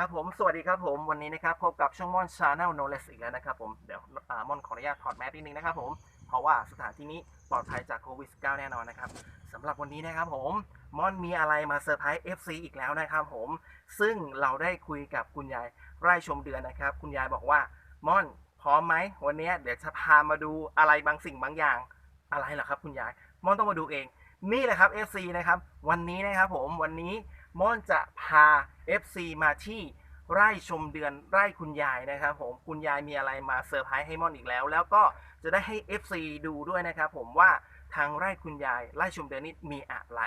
ครับผมสวัสดีครับผมวันนี้นะครับพบกับช่องม่อนชาแนลโนเลสอีกแล้วนะครับผมเดี๋ยวม่อนขออนุญาตถอดแมสนิดนึงนะครับผมเพราะว่าสถานที่นี้ปลอดภัยจากโควิด -19 แน่นอนนะครับสำหรับวันนี้นะครับผมม่อนมีอะไรมาเซอร์ไพรส์ FC อีกแล้วนะครับผมซึ่งเราได้คุยกับคุณยายไร่ชมเดือนนะครับ คุณยายบอกว่าม่อนพร้อมไหมวันนี้เดี๋ยวจะพามาดูอะไรบางสิ่งบางอย่างอะไรเหรอครับ คุณยายม่อนต้องมาดูเอง นี่แหละครับ FC นะครับวันนี้นะครับผมวันนี้ ม่อนจะพา FC มาที่ไร่ชมเดือนไร่คุณยายนะครับผมคุณยายมีอะไรมาเซอร์ไพรส์ให้ม่อนอีกแล้ว แล้วก็จะได้ให้ FC ดูด้วยนะครับผมว่าทางไร่คุณยายไร่ชมเดือนนี้มีอะไร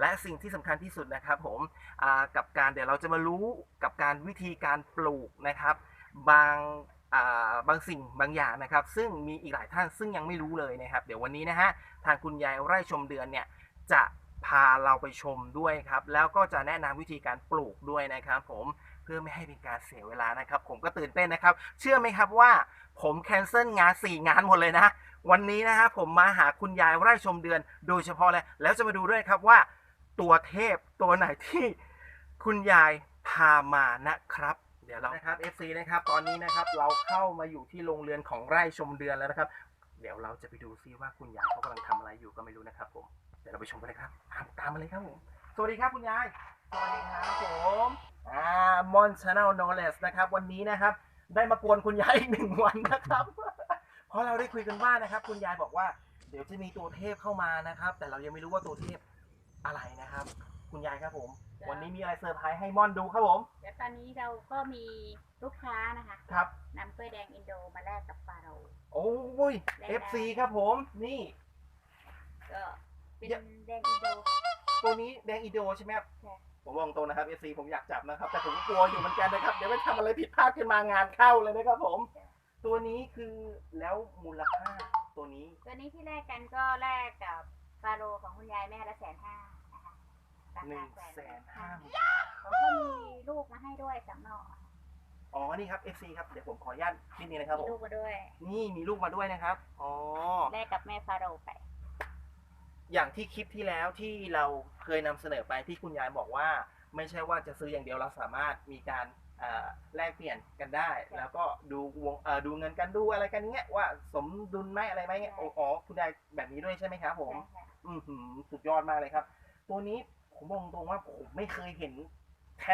และสิ่งที่สำคัญที่สุดนะครับผมกับการเดี๋ยวเราจะมารู้กับการวิธีการปลูกนะครับ บางบางสิ่งบางอย่างนะครับ ซึ่งมีอีกหลายท่านซึ่งยังไม่รู้เลยนะครับ เดี๋ยววันนี้นะฮะทางคุณยายไร่ชมเดือนเนี่ยจะ พาเราไปชมด้วยครับ แล้วก็จะแนะนำวิธีการปลูกด้วยนะครับผมเพื่อไม่ให้เป็นการเสียเวลานะครับ ผมก็ตื่นเต้นนะครับ เชื่อไหมครับว่าผมแคนเซิลงาน 4 งานหมดเลยนะ วันนี้นะฮะผมมาหาคุณยายไร่ชมเดือนโดยเฉพาะเลยแล้วจะมาดูด้วยครับว่าตัวเทพตัวไหนที่คุณยายพามานะครับเดี๋ยวเรานะครับ FC นะครับตอนนี้นะครับเราเข้ามาอยู่ที่โรงเรือนของไร่ชมเดือนแล้วนะครับ เดี๋ยวเราจะไปดูซิว่าคุณยายเขากำลังทำอะไรอยู่ก็ไม่รู้นะครับผม ดี๋ยวเราไปชมกันเลยครับตามตามมาเลยครับผม สวัสดีครับคุณยาย สวัสดีครับผมอ่ามอนชาแนลโนเลสนะครับ วันนี้นะครับ ได้มากวนคุณยายอีกหนึ่งวันนะครับ เพราะเราได้คุยกันว่านะครับ คุณยายบอกว่า เดี๋ยวจะมีตัวเทพเข้ามานะครับ แต่เรายังไม่รู้ว่าตัวเทพอะไรนะครับ คุณยายครับผม จ้ะ วันนี้มีอะไรเซอร์ไพรส์ให้ม่อนดูครับผม แล้วตอนนี้เราก็มีลูกค้านะคะครับ นำกล้วยแดงอินโดมาแลกกับฟาโรห์ โอ้ย ได้ FC ครับผม นี่ ก็ เป็นเยอะแดงอินโดตัวนี้แดงอีโดใช่ไหมครับใช่ผมบอกตรงนะครับ FC ผมอยากจับนะครับ แต่ผมกลัวอยู่เหมือนกันนะครับ เดี๋ยวไปทำอะไรผิดพลาดขึ้นมางานเข้าเลยนะครับผม ตัวนี้คือแล้วมูลค่าตัวนี้ ตัวนี้ที่แลกกันก็แลกกับฟาโรห์ของคุณยายแม่ละแสนห้านะคะราหนึ่คางแสนห้าเขาก็มีลูกมาให้ด้วยสำหน่ออ๋อ นี่ครับ FC ครับ เดี๋ยวผมขออนุญาตนิดนึงนะครับมีผมลูกมาด้วย นี่มีลูกมาด้วยนะครับ อ๋อ แลกกับแม่ฟาโรห์ไป อย่างที่คลิปที่แล้วที่เราเคยนำเสนอไปที่คุณยายบอกว่า ไม่ใช่ว่าจะซื้ออย่างเดียวเราสามารถมีการอ่าแลกเปลี่ยนกันได้ใช่แล้วก็ดูวงเอ่อดูเงินกันดูอะไรกันเงี้ยว่าสมดุลไหมอะไรไหมเงี้ยใช่อ๋ออ๋อคุณยายแบบนี้ด้วยใช่ไหมครับผมใช่ค่ะอือหือสุดยอดมากเลยครับ ตัวนี้ผมบอกตรงว่าผมไม่เคยเห็น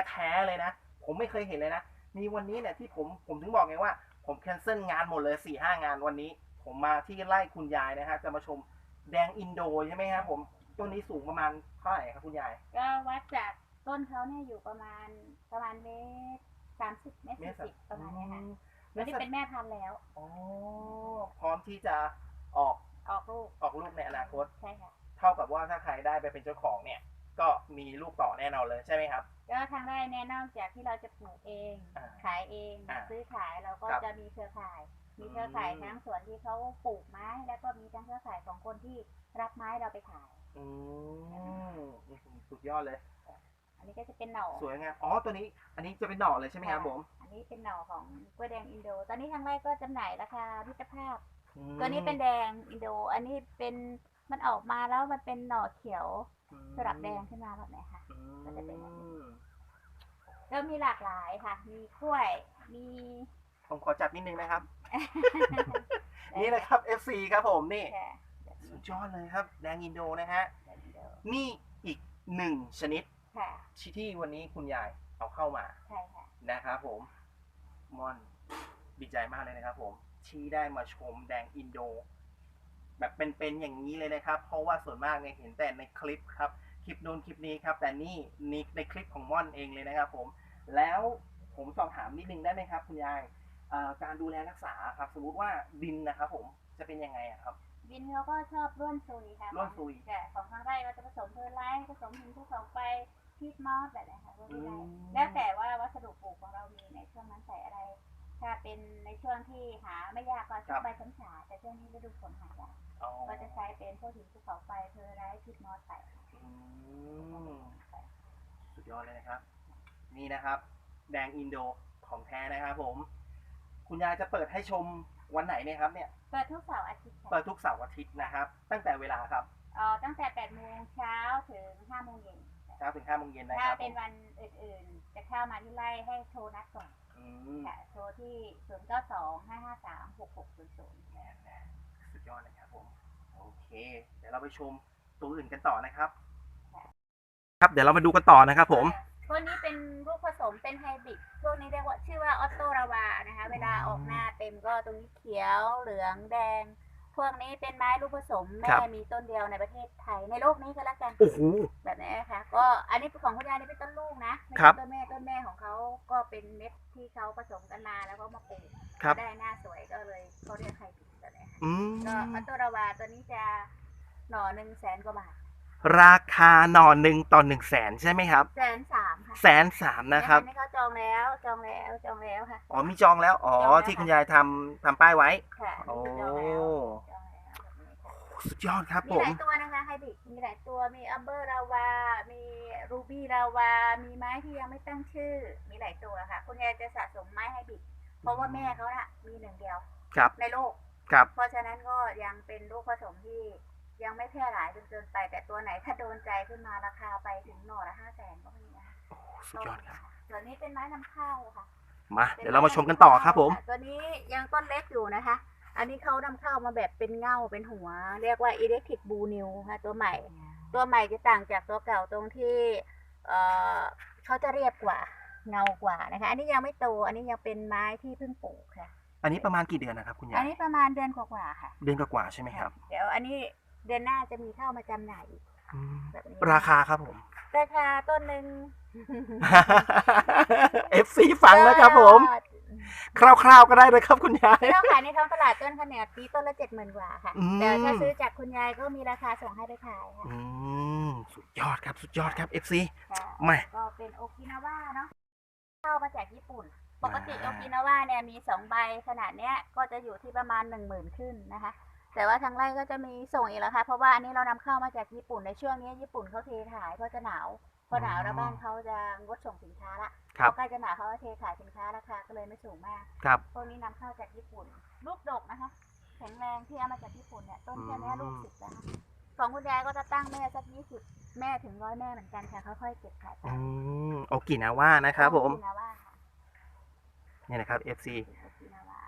แท้ๆเลยนะ ผมไม่เคยเห็นเลยนะ มีวันนี้เนี่ยที่ผมผมถึงบอกไงว่า ผมแคนเซิลงานหมดเลยสี่ห้างานวันนี้ ผมมาที่ไร่คุณยายนะฮะจะมาชม แดงอินโดใช่ไหมครับผมต้นนี้สูงประมาณเท่าไหร่ครับคุณยาย ก็วัดจากต้นเขาเนี่ยอยู่ประมาณประมาณเมตรสามสิบเมตรเมสี่ตรสิบประมาณเนี้ยค่ะอืแล้วที่เป็นแม่พันธุ์แล้วอ๋อพร้อมที่จะออกออกลูกออกลูกในอนาคตใช่ค่ะเท่ากับว่าถ้าใครได้ไปเป็นเจ้าของเนี่ย ก็มีลูกต่อแน่นอนเลยใช่ไหมครับ ก็ทางได้แน่นอกจากที่เราจะปลูกเองอ่าขายเองอ่าซื้อขายเราก็ครับจะมีเครือข่าย มีเครือข่ายอืมทั้งส่วนที่เขาปลูกไม้ แล้วก็มีทั้งเครือข่ายของคนที่รับไม้เราไปขาย อืมสุดยอดเลย อันนี้ก็จะเป็นหน่อ สวยงาม อ๋อ ตัวนี้ อันนี้จะเป็นหน่อเลยใช่ไหมครับผม อันนี้เป็นหน่อของกล้วยแดงอินโด ตอนนี้ทางไร่ก็จำหน่ายราคาพิจภาพอืมตัวนี้เป็นแดงอินโด อันนี้เป็นมันออกมาแล้วมันเป็นหน่อเขียวสลับแดงขึ้นมาแบบไหนคะอืมก็จะเป็นแบบนี้ก็มีหลากหลายค่ะ มีกล้วย มี ผมขอจับนิดนึงนะครับ นี่นะครับ FC ครับผมนี่แค่แบบนี้สุดยอดเลยครับแดงอินโดนะฮะแดงอินโดนี่อีกหนึ่งชนิดค่ะที่ที่วันนี้คุณยายเอาเข้ามาใช่ค่ะนะครับผมมอนดีใจมากเลยนะครับผมที่ได้มาชมแดงอินโด แบบเป็นๆอย่างนี้เลยนะครับ เพราะว่าส่วนมากเนี่ยเห็นแต่ในคลิปครับ คลิปนู้นคลิปนี้ครับ แต่นี่นี่ในคลิปของม่อนเองเลยนะครับผมแล้วผมสอบถามนิดนึงได้ไหมครับ คุณยายเอ่อ การดูแลรักษาครับ สมมุติว่าดินนะครับผมจะเป็นยังไงอะครับ ดินเขาก็ชอบร่วนซุยค่ะร่วนซุยค่ะของทางไร่ก็จะผสมเพอร์ไลท์ผสมหินภูเขาไฟพีทมอสแบบนี้ค่ะพวกนี้ได้อืม แล้วแต่ว่าวัสดุปลูกของเรามีในช่วงนั้นใส่อะไร ถ้าเป็นในช่วงที่หาไม่ยากก็ช่วงใบช้ำฉาแต่ช่วงนี้ฤดูฝนหายากอ๋อก็จะใช้เป็นพวกหินภูเขาไฟเพอร์ไลท์พีทมอสใส่อืมสุดยอดเลยนะครับ นี่นะครับ แดงอินโดของแท้นะครับผม คุณยายจะเปิดให้ชมวันไหนเนี่ยครับเนี่ย เปิดทุกเสาร์อาทิตย์ค่ะเปิดทุกเสาร์อาทิตย์นะครับ ตั้งแต่เวลาครับเอ่อตั้งแต่8โมงเช้าถึง5โมงเย็น8ช้าถึงห้าโมงเย็นนะคถ้ารับเป็นวันอื่นๆ จะเข้ามาที่ไร่ให้โทรนัดก่อนอืมค่ะโทรที่ศูนย์เก้าสองห้าห้าสามหกหกศูนย์ศูนย์สุดยอดนะครับผมโอเค เดี๋ยวเราไปชมตัวอื่นกันต่อนะครับ ครับ เดี๋ยวเรามาดูกันต่อนะครับผม พวกนี้เป็นลูกผสมเป็นไฮบริดพวกนี้เรียกว่าชื่อว่าออโตราวานะคะ เวลาออกหน้าเต็มก็ตรงนี้เขียวเหลืองแดง พวกนี้เป็นไม้ลูกผสมครัแม่บ มีต้นเดียวในประเทศไทยในโลกนี้ก็แล้วกัน โอ้โห แบบนี้นะคะก็อันนี้ของคุณยายนี่เป็นต้นลูกนะไม่ครัใช่บต้นแม่ต้นแม่ของเขาก็เป็นเม็ดที่เขาผสมกันมาแล้วก็มาปลูกครับ ได้หน้าสวยก็เลยเขาเรียกไฮบริดแบบนี้ค่ะอืมก็อัตโตราวาตัวนี้จะหน่อหนึ่งแสนกว่าบาท ราคาหน่อหนึ่งต่อหนึ่งแสนใช่ไหมครับแสนสามค่ะแสนสามนะครับอันนี้เขาจองแล้วจองแล้วจองแล้วค่ะอ๋อมีจองแล้วอ๋อจองแล้วที่คุณยายทำทำป้ายไว้ค่ะโอ้จองแล้วจองแล้วแบบนี้ค่ะสุดยอดครับมีผหมลายตัวนะคะไฮบริดมีหลายตัวมีอัมเบอร์ราวา มีรูบี้ราวา มีไม้ที่ยังไม่ตั้งชื่อ มีหลายตัวค่ะ คุณยายจะสะสมไม้ไฮบริดเพราะว่าแม่เขาน่ะมีหนึ่งเดียว ครับในโลกครับ เพราะฉะนั้นก็ยังเป็นลูกผสมที่ ยังไม่แพร่หลายจนเกินไป แต่ตัวไหนถ้าโดนใจขึ้นมาราคาไปถึงหน่อละห้าแสนก็มีนะโอ้สุดยอดครับส่วนนี้เป็นไม้นำเข้าค่ะมาเดี๋ยวเรามาชมกันต่อครับผม ตัวนี้ยังต้นเล็กอยู่นะคะ อันนี้เขานำเข้ามาแบบเป็นเง่าเป็นหัว เรียกว่า electric blue new ค่ะตัวใหม่ ตัวใหม่จะต่างจากตัวเก่าตรงที่เอ่อเขาจะเรียบกว่าเงากว่านะคะ อันนี้ยังไม่โต อันนี้ยังเป็นไม้ที่เพิ่งปลูกค่ะ อันนี้ประมาณกี่เดือนนะครับคุณอัยานยนี้ประมาณเดือนกว่าๆค่ะ เดือนกว่าๆใช่ไหมครับ เดี๋ยวอันนี้ เดือนหน้าจะมีเข้ามาจำหน่ายอีกอืมแบบนี้ราคาครับผม ราคาต้นหนึ่ง FC ฟังนะครับผม คร่าวๆก็ได้นะครับคุณยาย เราขายในท้องตลาดต้นขนาดปีต้นละเจ็ดหมื่นกว่าค่ะ อืม แต่ถ้าซื้อจากคุณยายก็มีราคาส่งให้ไปขายค่ะอืมสุดยอดครับสุดยอดครับ FC ค่ะมา ก็เป็นโอกินาว่าเนาะเข้ามาจากญี่ปุ่น ปกติอ่าโอกินาว่าเนี่ยมีสองใบขนาดเนี้ยก็จะอยู่ที่ประมาณหนึ่งหมื่นขึ้นนะคะ แต่ว่าทางไร่ก็จะมีส่งอีกแล้วค่ะ เพราะว่าอันนี้เรานำเข้ามาจากญี่ปุ่นในช่วงนี้ญี่ปุ่นเขาเทขายเพราะจะหนาวพอหนาวแล้วบ้านเขาจะงดส่งสินค้าละครับพอใกล้จะหนาวเขาก็เทขายสินค้าราคาก็เลยไม่สูงมากครับพวกนี้นำเข้าจากญี่ปุ่น ลูกดกนะคะแข็งแรงที่เอามาจากญี่ปุ่นเนี่ยต้นแค่เนี้ยอืมลูกสิบแล้วค่ะของคุณยายก็จะตั้งแม่สักยี่สิบแม่ถึงร้อยแม่เหมือนกันค่ะค่อยๆเก็บขายไปอืมโอกินาว่านะครับผมโอกินาว่าค่ะนี่นะครับ FC โอกินาว่า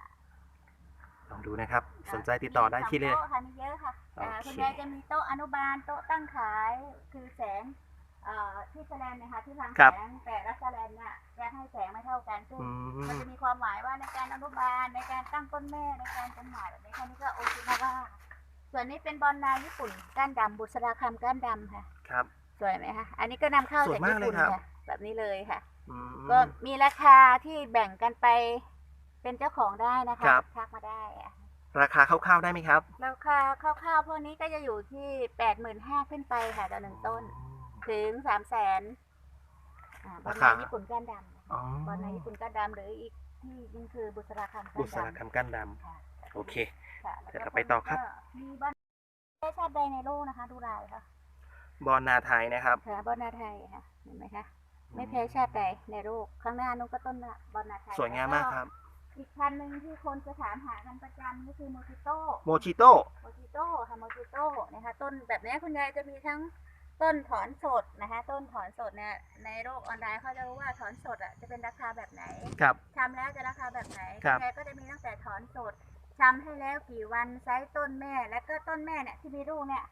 ลอง ดูนะครับ สนใจติดต่อได้ที่เลย มีสองโต๊ะค่ะมีเยอะค่ะอ่าโอเคคุณยายจะมีโต๊ะอนุบาลโต๊ะตั้งขายคือแสงเอ่อที่แสลนนะคะที่ทางแสงแต่ละแสลนเนี่ยจะให้แสงไม่เท่ากันซึ่งอืมันมจะมีความหมายว่าในการอนุบาลในการตั้งต้นแม่ในการจำหน่ายแบบนี้ค่ะนี่ก็โอกินาว่าส่วนนี้เป็นบอลนาญี่ปุ่นก้านดำบุษราคำก้านดำค่ะ ครับ สวยไหมคะอันนี้ก็นำเข้าสวจายกมากญี่เลยปุ่นครับ ค่ะแบบนี้เลยค่ะ อืมก็มีราคาที่แบ่งกันไป เป็นเจ้าของได้นะคะครับ ทักมาได้อะราคาคร่าวๆได้ไหมครับ ราคาคร่าวๆพวกนี้ก็จะอยู่ที่แปดหมื่นห้าขึ้นไปค่ะต่อหนึ่งต้น ถึงสามแสนบอลราคานาญี่ปุ่นก้านดำอ๋อบอลนาญี่ปุ่นก้านดำหรืออีกที่นึงคือบุษราคำก้าบุนษราดำคำก้านดค่ะำโอเค ค่ะเดี๋ยวเราไปต่อครับก็มีบอลประเทศชาติใดในโลกนะคะ ดูลายค่ะบอลนาไทยนะครับค่ะบอลนาไทยค่ะเห็นไหมคะ ไม่แพ้ชาติใดในโลกข้างหน้านู้นก็ต้นบอลนาไทยสวยงามมากครับ อีกพันหนึ่งที่คนจะถามหากันประจำก็คือโมจิโต้โมจิโต้โมจิโต้ค่ะโมจิโต้นะคะ ต้นแบบนี้คุณยายจะมีทั้งต้นถอนสดนะคะ ต้นถอนสดเนี่ยในโลกออนไลน์เขาจะรู้ว่าถอนสดอะจะเป็นราคาแบบไหนครับทำแล้วจะราคาแบบไหนครับณยายก็จะมีตั้งแต่ถอนสดทำให้แล้วกี่วันไซส์ต้นแม่ แล้วก็ต้นแม่เนี่ยที่มีลูกเนี่ย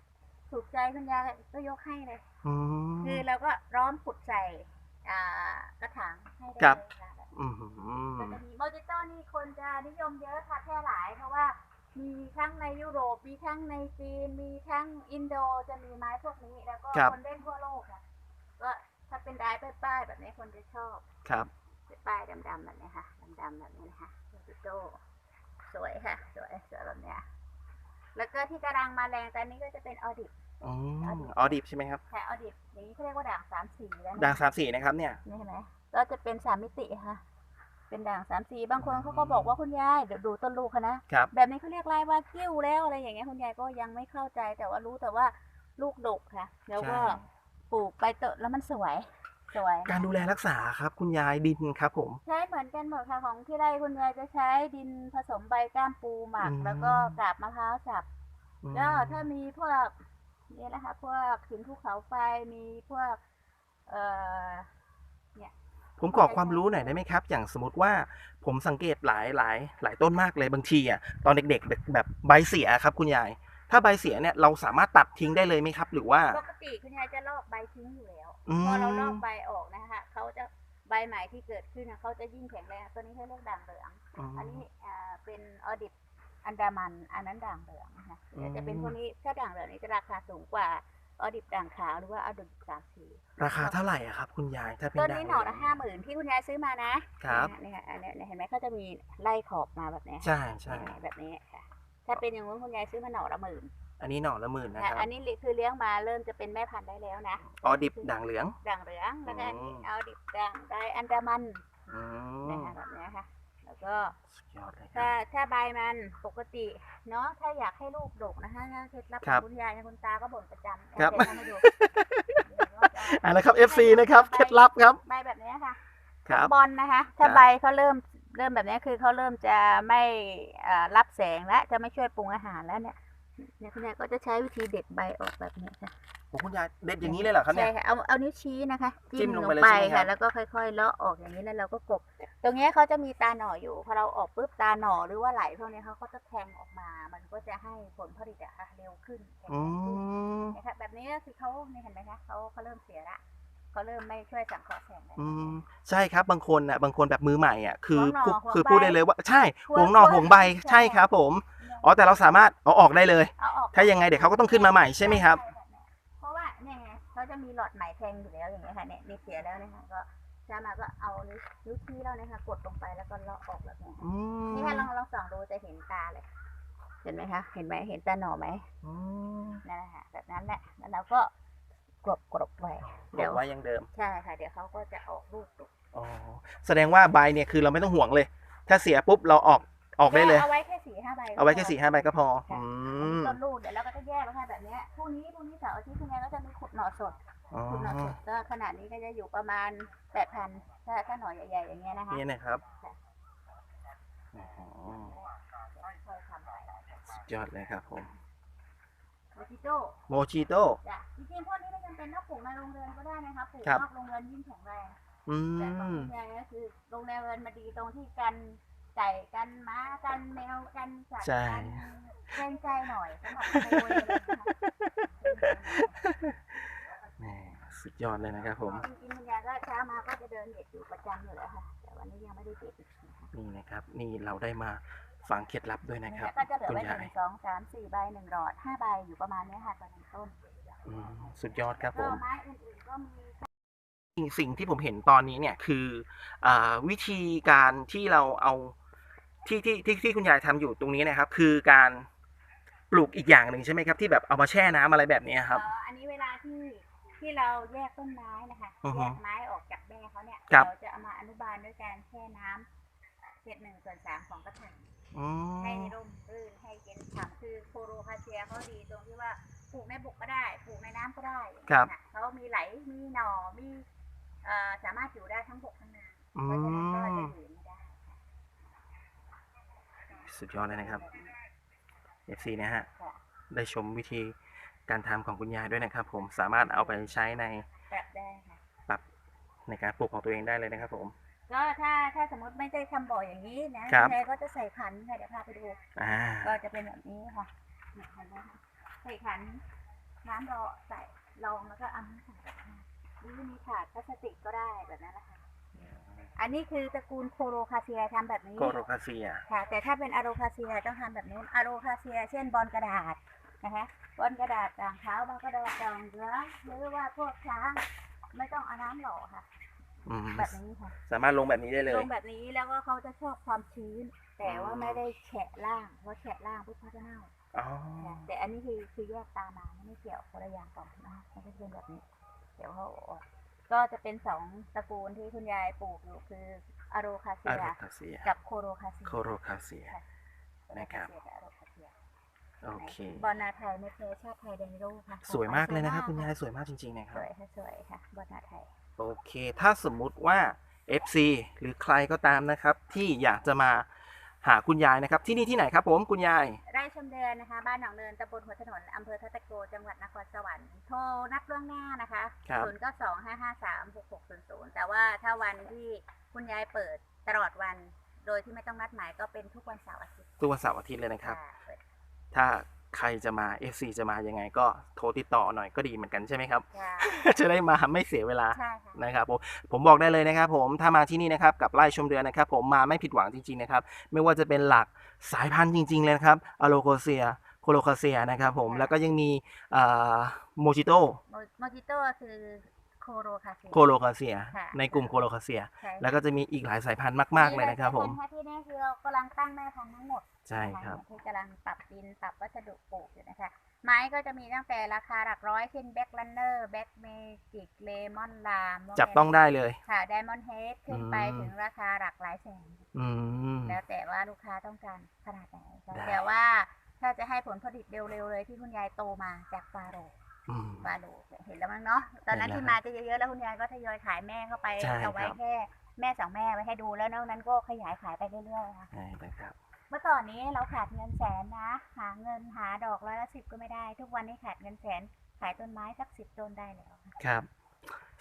ถูกใจคุณยายก็ยกให้เลยอืมคือเราก็ร้อมขุดใส่อ่ากระถางให้ได้ครับเลยค่ะแบบ อืมก็จะมีโมจิโต้นี่คนจะนิยมเยอะค่ะแพร่หลายเพราะว่า มีทั้งในยุโรป มีทั้งในจีน มีทั้งอินโดจะมีไม้พวกนี้ แล้วก็ครับ คนเล่นทั่วโลกค่ะก็ถ้าเป็นได้ป้ายๆแบบนี้คนจะชอบ ครับเป็นป้ายดำๆแบบนี้ค่ะดำๆแบบนี้นะคะโมจิโต้สวยค่ะ สวยสวยแบบเนี้ยแล้วก็ที่กำลังมาแรงตอนนี้ก็จะเป็นออดิบอืมออดิบใช่ไหมครับ ค่ะออดิบอย่างนี้เขาเรียกว่าด่างสามสีแล้วนะด่างสามสีนะครับเนี่ย นี่เห็นไหม ก็จะเป็นสามมิติค่ะ เป็นด่างสามสีบางคนเขาก็บอกว่าคุณยายเดี๋ยวดูต้นลูกเขานะครับ แบบนี้เขาเรียกลายว่ากิ้วแล้วอะไรอย่างเงี้ยคุณยายก็ยังไม่เข้าใจแต่ว่ารู้แต่ว่าลูกดกค่ะ แล้วก็ใช่ ปลูกไปเตอะแล้วมันสวย สวย การดูแลรักษาครับ คุณยายดินครับผม ใช้เหมือนกันหมดค่ะของที่ไร่คุณยายจะใช้ดินผสมใบก้ามปูหมัก อืม แล้วก็กาบมะพร้าวสับอืม ก็ถ้ามีพวกนี่แหละค่ะพวกหินภูเขาไฟมีพวก เอ่อ ผมขอความรู้หน่อยได้ไหมครับ อย่างสมมติว่าผมสังเกตหลายหลายหลายต้นมากเลยบางทีอะตอนเด็กๆแบบแบบใบเสียครับ คุณยาย ถ้าใบเสียเนี่ยเราสามารถตัดทิ้งได้เลยไหมครับ หรือว่าปกติคุณยายจะลอกใบทิ้งอยู่แล้วอืมพอเราลอกใบออกนะคะเขาจะใบใหม่ที่เกิดขึ้นนะเขาจะยิ่งแข็งแรงตัวนี้เขาเรียกด่างเหลือง อันนี้อ่าเป็นออดิตอันดามัน อันนั้นด่างเหลืองนะคะอืมแต่จะเป็นพวกนี้ถ้าด่างเหลืองนี้จะราคาสูงกว่า ออดิตด่างขาวหรือว่าออดิตสามสีราคาเท่าไหร่อะครับ คุณยายถ้าเป็นต้นด่างนี้หน่อละห้าหมื่นที่คุณยายซื้อมานะครับเนี่ยค่ะอันเนี้ยเห็นไหมเขาจะมีไล่ขอบมาแบบเนี้ยใช่ใช่แบบนี้ค่ะ ถ้าเป็นอย่างนู้นคุณยายซื้อมาหน่อละหมื่นอันนี้หน่อละหมื่นนะค่ะครับ อันนี้คือเลี้ยงมาเริ่มจะเป็นแม่พันธุ์ได้แล้วนะออดิบด่างเหลือง ด่างเหลือง แล้วก็อันนี้อืมเอาดิบด่างได้อันดามันอืมนะคะแบบเนี้ยค่ะ แล้วก็สุดยอดเลยคถ้ารับถ้าใบมันปกติ เนาะถ้าอยากให้ลูกดกนะคะถ้าเคล็ดลับครับของคุณยายนะคุณตาก็บ่นประจำครับเอาเคล็ดลับมาดูอ่าแล้วครับ FC นะครับเคล็ดลับครับใบแบบเนี้ยค่ะ ครับ บอลนะคะ ถ้าครับ ใบเขาเริ่มเริ่มแบบเนี้ยคือเขาเริ่มจะไม่อ่ารับแสงและจะไม่ช่วยปรุงอาหารแล้วเนี่ยเนี่ยคุณยายก็จะใช้วิธีเด็ดใบออกแบบเนี้ยค่ะ โอ้คุณยายเด็ดอย่างนี้เลยเหรอครับเนี่ย ใช่ค่ะเอาเอานิ้วชี้นะคะจิ้มลงไปเลยใช่ไหมครับ ค่ะ แล้วก็ค่อยๆเลาะออกอย่างนี้แล้วเราก็กบตรงเนี้ยเขาจะมีตาหน่ออยู่พอเราออกปุ๊บตาหน่อหรือว่าไหลพวกเนี้ยเขาก็จะแทงออกมา มันก็จะให้ผลผลิตอะค่ะเร็วขึ้นแข็งอืแรงขึ้นมนะคะแบบนี้ก็คือเขาเนี่ยเห็นไหมคะเขาเขาเริ่มเสียละเขาเริ่มไม่ช่วยสังเคราะห์แสงแล้ว อืมใช่ครับบางคนอะบางคนแบบมือใหม่อะคือหัวหน่อพูดหัวคือใบพูดได้เลยว่าใช่หัวหวงหน่อหัวหวงใบใช่ ใช่ครับผมอ๋อแต่เราสามารถเอาออกได้เลย เอาออกถ้ายังไงเดี๋ยวเขาก็ต้องขึ้นมาใหม่ใช่ไหมครับเพราะว่า เนี่ยไงเขาจะมีหลอดไหมแทงอยู่แล้วอย่างเงี้ยค่ะเนี่ยนี่เสียแล้วนะคะก็จะมาก็เอานิ้วนิ้วชี้เราเนี่ยค่ะ กดลงไปแล้วก็เลาะออกแบบนี้ค่ะอืมนี่ค่ะลองลองส่องดูจะเห็นตาเลย เห็นไหมคะเห็นไหมเห็นตาหน่อไหมอืมนั่นแหละค่ะแบบนั้นแหละแล้วเราก็กรบกรบไว้เดี๋ยวไว้ยังเดิม ใช่ค่ะ เดี๋ยวเขาก็จะออกลูกดกอ๋อ แสดงว่าใบเนี่ยคือเราไม่ต้องห่วงเลย ถ้าเสียปุ๊บเราออก ออกได้เลย เอาไว้แค่สี่ห้าใบเอาไว้แค่สี่ห้าใบก็พอค่ะอือันนี้มต้นลูกเดี๋ยวเราก็จะแยกไว้ค่ะแบบเนี้ยพรุ่งนี้พรุ่งนี้เสาร์อาทิตย์คุณยายก็จะมีขุดหน่อสดอ๋อขุดหน่อสดก็ขนาดนี้ก็จะอยู่ประมาณแปดพันถ้าถ้าหน่อใหญ่ๆอย่างเงี้ยนะคะนี่นะครับค่ะอ๋อค่อยๆทำไปสุดยอดเลยครับผมโมจิโต้โมจิโต้จ้ะจริงๆพวกนี้ไม่จำเป็นต้องปลูกในโรงเรือนก็ได้นะคะปลูกครับนอกโรงเรือนยิ่งแข็งแรงอืแต่ของมคุณยายก็คือโรงแรมเรือนมาดีตรงที่กัน ไก่กันม้ากันแมวกันสัตว์ใช่กันเกรงใจหน่อยสำหรับขโมยเลยนะคะแหมสุดยอดเลยนะครับผมจริงๆคุณยายก็เช้ามาก็จะเดินเด็ดอยู่ประจำอยู่แล้วค่ะแต่วันนี้ยังไม่ได้เด็ดอีกนะคะนี่นะครับ นี่เราได้มาฟังเคล็ดลับด้วยนะครับแล้วก็จะเหลือคุณไว้หยายนึ่งสองสามสี่ใบหนึ่งหลอดห้าใบอยู่ประมาณเนี้ยค่ะตอนนี้ต้นอืมสุดยอดครับผก็มไม้อื่นๆก็มีสิ่งสิ่งที่ผมเห็นตอนนี้เนี่ยคืออาวิธีการที่เราเอา ที่ที่ที่ที่คุณยายทำอยู่ตรงนี้นะครับ คือการปลูกอีกอย่างหนึ่งใช่ไหมครับที่แบบเอามาแช่น้ำอะไรแบบนี้ครับ เอ่ออันนี้เวลาที่ที่เราแยกต้นไม้นะคะอือฮึแยกไม้ออกจากแม่เขาเนี่ยครับ เราจะเอามาอนุบาลด้วยการแช่น้ำเศษหนึ่งส่วนสามของกระถางอืให้มร่มรื่นให้เย็นฉ่ำคือโคโรคาเซียเขาดีตรงที่ว่าปลูกในบกก็ได้ปลูกในน้ำก็ได้ครับนะเขามีไหลมีหน่อมีเอ่อสามารถอยู่ได้ทั้งบกทั้งน้ำอืเพราะฉะนั้นก็จะมอยู่ไม่ได้ สุดยอดเลยนะครับ FC นะฮะค่ะได้ชมวิธีการทำของคุณยายด้วยนะครับ ผม สามารถเอาไปใช้ในปรับได้ค่ะ ปรับในการปลูกของตัวเองได้เลยนะครับ ผม ก็ถ้าถ้าสมมติไม่ได้ทำบ่ออย่างนี้นะครับณยายก็จะใส่ขันค่ะเดี๋ยวพาไปดู อ่า ก็จะเป็นแบบนี้ค่ะเนี่ยเห็นไหมคะใส่ขันน้ำรอใส่รองแล้วก็เอาน้ำใส่แบบนี้หรือมีถาดพลาสติกก็ได้แบบนั้นแหละค่ะ อันนี้คือตระกูลโคโรคาเซียทำแบบนี้โคโรคาเซีย ค่ะ แต่ถ้าเป็นอะโรคาเซียต้องทำแบบนู้นอะโรคาเซีย เช่นบอลกระดาษนะคะบอลกระดาษด่างขาวบอลกระดาษด่างเหลืองหรือว่าพวกช้างไม่ต้องเอาน้ำหล่อค่ะ อืมแบบนี้ค่ะ สามารถลงแบบนี้ได้เลลย งแบบนี้แล้วก็เขาจะชอบความชื้น แต่ว่าอืมไม่ได้แฉะล่างเพราะแฉะล่างปุ๊บเขาจะเน่าอ๋อ ค่ะแต่อันนี้คือคือแยกตามาไม่เกี่ยวคนละอย่างกันนะคะมันก็จะเป็นแบบนี้ เดี๋ยวเขาออก ก็จะเป็นสองตระกูลที่คุณยายปลูกอยู่คืออะโรคาเซีอายโรคาเซียกับโคโรคาเซียโคโรคาเซีย นะครับอะโรคาเซียโอเค บอลนาไทยไม่เคยชาติไทยเดนิโรค่ะสวยมากเลยนะครับสคุณวยยายสวยมากจริงๆนะคสรับ วยค่ะสวยค่ะบอลนาไทย โอเค ถ้าสมมุติว่า FC หรือใครก็ตามนะครับ ที่อยากจะมาหาคุณยายนะครับ ที่นี่ที่ไหนครับผมคุณยายไร่ร่ ชมเดือนนะคะ บ้านหนองเนินตำบลหัวถนนอำเภอทัตตะโก จังหวัดนครสวรรค์ โทรนัดล่วงหน้านะคะครับ ศูนย์ก็สองห้าห้าสามหกหกศูนย์ศูนย์แต่ว่าถ้าวันที่คุณยายเปิดตลอดวัน โดยที่ไม่ต้องนัดหมายก็เป็นทุกวันเสาร์อาทิตย์ทุกวันเสาร์อาทิตย์เลยนะครับ ค่ะเปิดถ้า ใครจะมา FC จะมายังไงก็โทรติดต่อหน่อยก็ดีเหมือนกันใช่ไหมครับค่ะจะได้มาไม่เสียเวลาใช่ค่ะ นะครับผมผมบอกได้เลยนะครับ ผมถ้ามาที่นี่นะครับกับไร่ชมเดือนนะครับ ผมมาไม่ผิดหวังจริงๆนะครับ ไม่ว่าจะเป็นหลักสายพันธุ์จริง ๆ เลยนะครับอโลโคเซียโคโลคาเซียนะครับ ผมแล้วก็ยังมีโมจิโต โมโมจิโต้คือ โคโรคาเซีย โคโลคาเซีย ค่ะ ในกลุ่มโคโลคาเซีย ใช่แล้วก็จะมีอีกหลายสายพันธุ์มาก ๆ เลยนะครับผมที่ที่นี่คือเรากำลังตั้งแม่พันธุ์ทั้งหมดใช่ครับ ที่กำลังปรับดินปรับวัสดุปลูกอยู่นะคะ ไม้ก็จะมีตั้งแต่ราคาหลักร้อย เช่นแบ็กลันเนอร์แบ็กเมจิกเลมอนลามจับต้องได้เลย ค่ะไดมอนด์เฮดขึ้นไปอืม ถึงราคาหลักหลายแสน อืม แล้วแต่ว่าลูกค้าต้องการขนาดไหนค่ะได้ แต่ว่าถ้าจะให้ผลผลิตเร็วๆเลยที่คุณยายโตมาจากฟาโรห์ อืมฟาโรห์เห็นแล้วมั้งเนาะตอนนั้นเห็นที่แล้วมาจะเยอะๆแล้วคุณยายก็ทยอยขายแม่เข้าไปใช่เอาไว้ครับแค่แม่สองแม่ไว้ให้ดูแล้วนอกนั้นก็ขยายขายไปเรื่อยๆค่ะใช่นะครับเมื่อก่อนนี้เราขาดเงินแสนนะ หาเงินหาดอกร้อยละสิบก็ไม่ได้ ทุกวันนี้ขาดเงินแสนขายต้นไม้สักสิบต้นได้แล้วค่ะครับ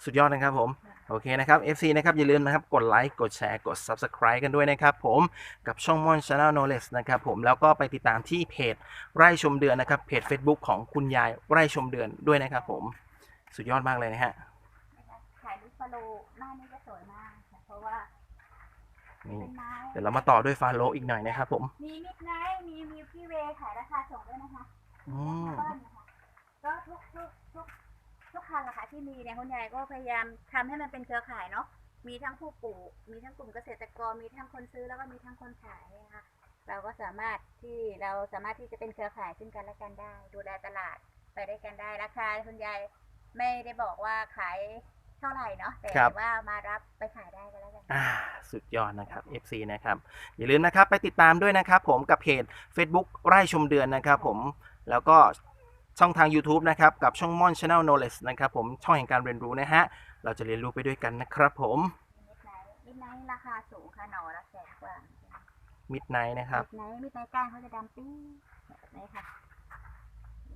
สุดยอดนะครับผม โอเคนะครับ FC นะครับอย่าลืมนะครับกดไลค์กดแชร์กด Subscribe กันด้วยนะครับผมกับช่องมอน Channel Knowledge นะครับผมแล้วก็ไปติดตามที่เพจไร่ชมเดือนนะครับเพจ Facebook ของคุณยายไร่ชมเดือนด้วยนะครับผมสุดยอดมากเลยนะฮะนะคะขายลูกฟาโลหน้านี้ก็สวยมากค่ะเพราะว่านี่เป็นไม้เดี๋ยวเรามาต่อด้วยฟาโลอีกหน่อยนะครับผมมีมิดไนท์มีมิวพี่เวย์ขายราคาส่งด้วยนะคะอืมเปิ้ลนะคะก็ทุกทุกทุกทุกคันราคา ที่มีเนี่ยคุณยายก็พยายามทำให้มันเป็นเครือข่ายเนาะมีทั้งผู้ปลูก มีทั้งกลุ่มเกษตรกร มีทั้งคนซื้อแล้วก็มีทั้งคนขายนะคะเราก็สามารถที่เราสามารถที่จะเป็นเครือข่ายซึ่งกันและกันได้ ดูแลตลาดไปได้วยกันได้ราคาคุณยายไม่ได้บอกว่าขายเท่าไหร่เนาะแต่ครับว่ามารับไปขายได้ก็แล้วกันอ่าสุดยอดนะครับ FC นะครับอย่าลืมนะครับไปติดตามด้วยนะครับ ผมกับเพจ Facebook ไร่ชมเดือนนะครับ ผมแล้วก็ ช่องทาง YouTube นะครับ กับช่องม่อน Channel Knowledge นะครับผมช่องแห่งการเรียนรู้นะฮะ เราจะเรียนรู้ไปด้วยกันนะครับผมมิดไนท์มิดไนท์ราคาสูงค่ะหน่อละแสนกว่า Midnight นะครับ มิดไนท์มิดไนท์ก้านเขาจะดำปี้แบบนี้ค่ะ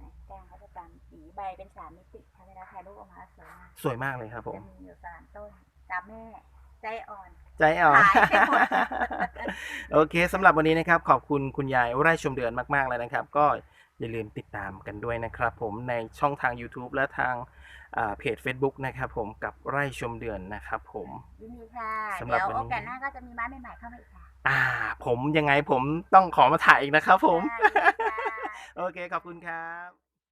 นะก้านเขาจะดำสีใบเป็นสามมิติค่ะเวลาถ่ายรูปออกมาสวยมาก สวยมากเลยครับผมจะมีอยู่สามต้นตามแม่ใจอ่อนใจอ่อนขายให้หมดโอเคสำหรับวันนี้นะครับ ขอบคุณคุณยายไร่ชมเดือนมาก ๆ เลยนะครับ ก็ อย่าลืมติดตามกันด้วยนะครับผมในช่องทาง YouTube และทางอ่าเพจ Facebook นะครับผมกับไร่ชมเดือนนะครับผมยินดีค่ะสำหรับเดี๋ยววันนี้โอกาสหน้าก็จะมีไม้ใหม่ๆเข้ามาอีกค่ะอ่า ผมยังไงผมต้องขอมาถ่ายอีกนะครับผมได้เลยค่ะ โอเค ขอบคุณครับ